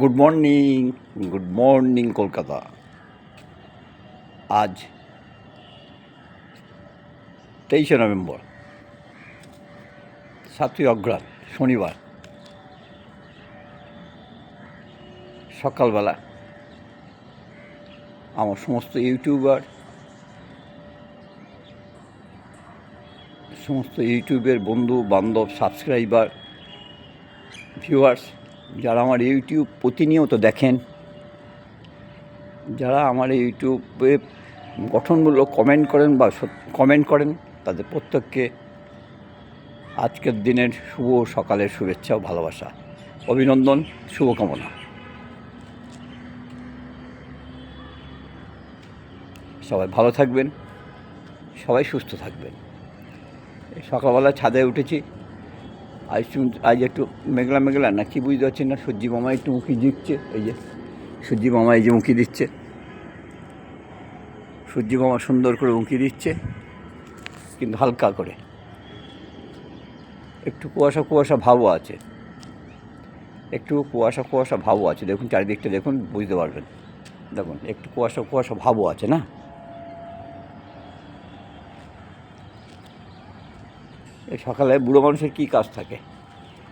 Good morning good morning Kolkata আজ তেইশে November, সাতই অগ্রাণ শনিবার। সকালবেলা আমার সমস্ত ইউটিউবার, সমস্ত ইউটিউবের বন্ধু, বান্ধব, সাবস্ক্রাইবার ভিউয়ার্স যারা আমার ইউটিউব প্রতিনিয়ত দেখেন, যারা আমার ইউটিউবে গঠনমূলক কমেন্ট করেন বা কমেন্ট করেন, তাদের প্রত্যেককে আজকের দিনের শুভ সকালের শুভেচ্ছা ও ভালোবাসা। অভিনন্দন, শুভকামনা। সবাই ভালো থাকবেন, সবাই সুস্থ থাকবেন। সকালবেলা ছাদে উঠেছি। আজ আজ একটু মেঘলা মেঘলা না কি বুঝতে পারছি না, সূর্যি মামা একটু মুখি দিচ্ছে, এই যে সূর্যি মামা এই যে মুখি দিচ্ছে। সূর্যি মামা সুন্দর করে উঁকি দিচ্ছে, কিন্তু হালকা করে। একটু কুয়াশা কুয়াশা ভাবও আছে। একটু কুয়াশা কুয়াশা ভাবও আছে। দেখুন, চারিদিকটা দেখুন, বুঝতে পারবেন। দেখুন, একটু কুয়াশা কুয়াশা ভাবও আছে না? সকালে বুড়ো মানুষের কী কাজ থাকে?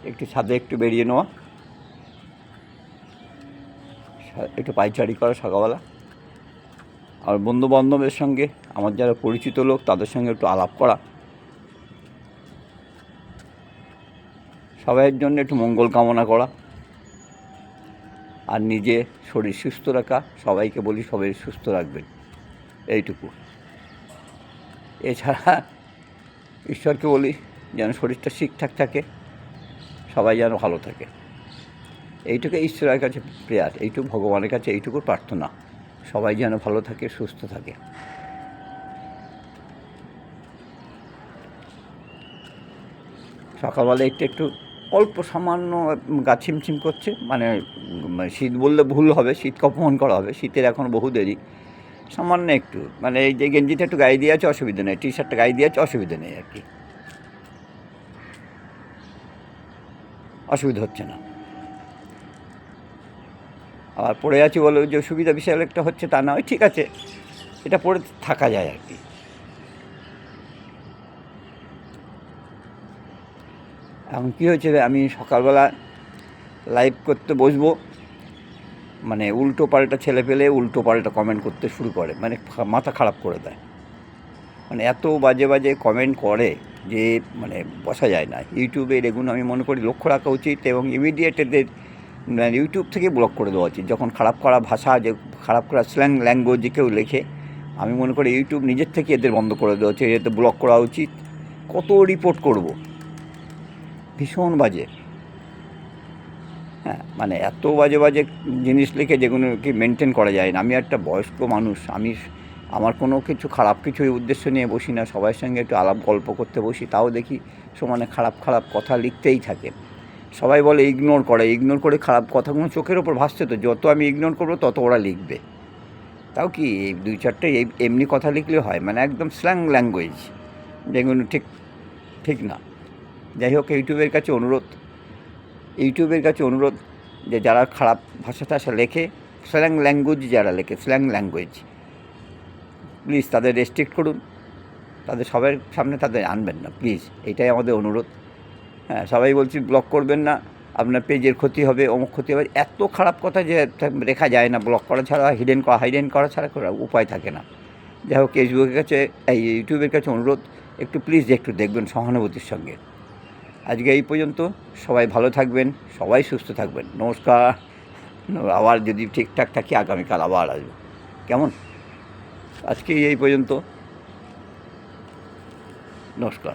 একটু ছাদে একটু বেরিয়ে নেওয়া। একটু পাইচারি করা সকালবেলা। আর বন্ধু বান্ধবের সঙ্গে, আমার যারা পরিচিত লোক, তাদের সঙ্গে একটু আলাপ করা। সবাইয়ের জন্য একটু মঙ্গল কামনা করা। আর নিজে শরীর সুস্থ রাখা, সবাইকে বলি সবাই সুস্থ রাখবেন। এইটুকু। এছাড়া ঈশ্বরকে বলি, যেন শরীরটা ঠিকঠাক থাকে, সবাই যেন ভালো থাকে। এইটুকু ঈশ্বরের কাছে প্রেয়ার, এইটুকু ভগবানের কাছে এইটুকু প্রার্থনা। সবাই যেন ভালো থাকে, সুস্থ থাকে। সকালবেলা একটু একটু অল্প সামান্য গা ছিমছিম করছে মানে শীত বললে ভুল হবে শীতকে অপমান করা হবে, শীতের এখন বহু দেরি। সামান্য একটু মানে এই যে গেঞ্জিটা একটু গায়ে দিয়ে আছে, অসুবিধা নেই। টি শার্টটা গায়ে দিয়ে আছে, অসুবিধা নেই আর কি। অসুবিধা হচ্ছে না। আবার পড়ে আছি বলে যে সুবিধা বিশাল একটা হচ্ছে তা নয়, ঠিক আছে। এটা পড়ে থাকা যায় আর কি। এখন কী হয়েছে আমি সকালবেলা লাইভ করতে বসবো। মানে উল্টো পাল্টা ছেলে পেলে উল্টো পাল্টা কমেন্ট করতে শুরু করে মানে মাথা খারাপ করে দেয়। মানে এত বাজে বাজে কমেন্ট করে যে মানে বসা যায় না। ইউটিউবের এগুলো আমি মনে করি লক্ষ্য রাখা উচিত এবং ইমিডিয়েট এদের মানে ইউটিউব থেকে ব্লক করে দেওয়া উচিত। যখন খারাপ করা ভাষা, যে খারাপ করা স্ল্যাং ল্যাঙ্গুয়েজ কেউ লেখে, আমি মনে করি ইউটিউব নিজের থেকে এদের বন্ধ করে দেওয়া উচিত। এদের ব্লক করা উচিত। কত রিপোর্ট করব? ভীষণ বাজে। হ্যাঁ মানে এত বাজে বাজে জিনিস লিখে যেগুলো কি মেনটেন করা যায় না। আমি একটা বয়স্ক মানুষ, আমি আমার কোনো কিছু খারাপ কিছু উদ্দেশ্য নিয়ে বসি না, সবার সঙ্গে একটু আলাপ গল্প করতে বসি, তাও দেখি সমানে খারাপ খারাপ কথা লিখতেই থাকে। সবাই বলে ইগনোর করে ইগনোর করে খারাপ কথাগুলো চোখের ওপর ভাসছে তো, যত আমি ইগনোর করব তত ওরা লিখবে। তাও কি এই দুই চারটে এমনি কথা লিখলে হয়? মানে একদম স্ল্যাং ল্যাঙ্গুয়েজ যেগুলো ঠিক ঠিক না। যাই হোক, ইউটিউবের কাছে অনুরোধ। ইউটিউবের কাছে অনুরোধ যে যারা খারাপ ভাষা টাষা লেখে স্ল্যাং ল্যাঙ্গুয়েজ যারা লেখে স্ল্যাং ল্যাঙ্গুয়েজ প্লিজ তাদের রেস্ট্রিক্ট করুন। তাদের সবার সামনে তাদের আনবেন না প্লিজ এটাই আমাদের অনুরোধ। হ্যাঁ সবাই বলছি ব্লক করবেন না, আপনার পেজের ক্ষতি হবে, অমুক ক্ষতি হবে, এত খারাপ কথা যে রেখা যায় না ব্লক করা ছাড়া হিডেন করা হাইডেন করা ছাড়া করা উপায় থাকে না। যাই হোক ফেসবুকের কাছে, এই ইউটিউবের কাছে অনুরোধ, একটু প্লিজ একটু দেখবেন সহানুভূতির সঙ্গে। আজকে এই পর্যন্ত। সবাই ভালো থাকবেন, সবাই সুস্থ থাকবেন। নমস্কার। আবার যদি ঠিকঠাক থাকি, আগামীকাল আবার আসব। কেমন? আজকে এই পর্যন্ত। নমস্কার।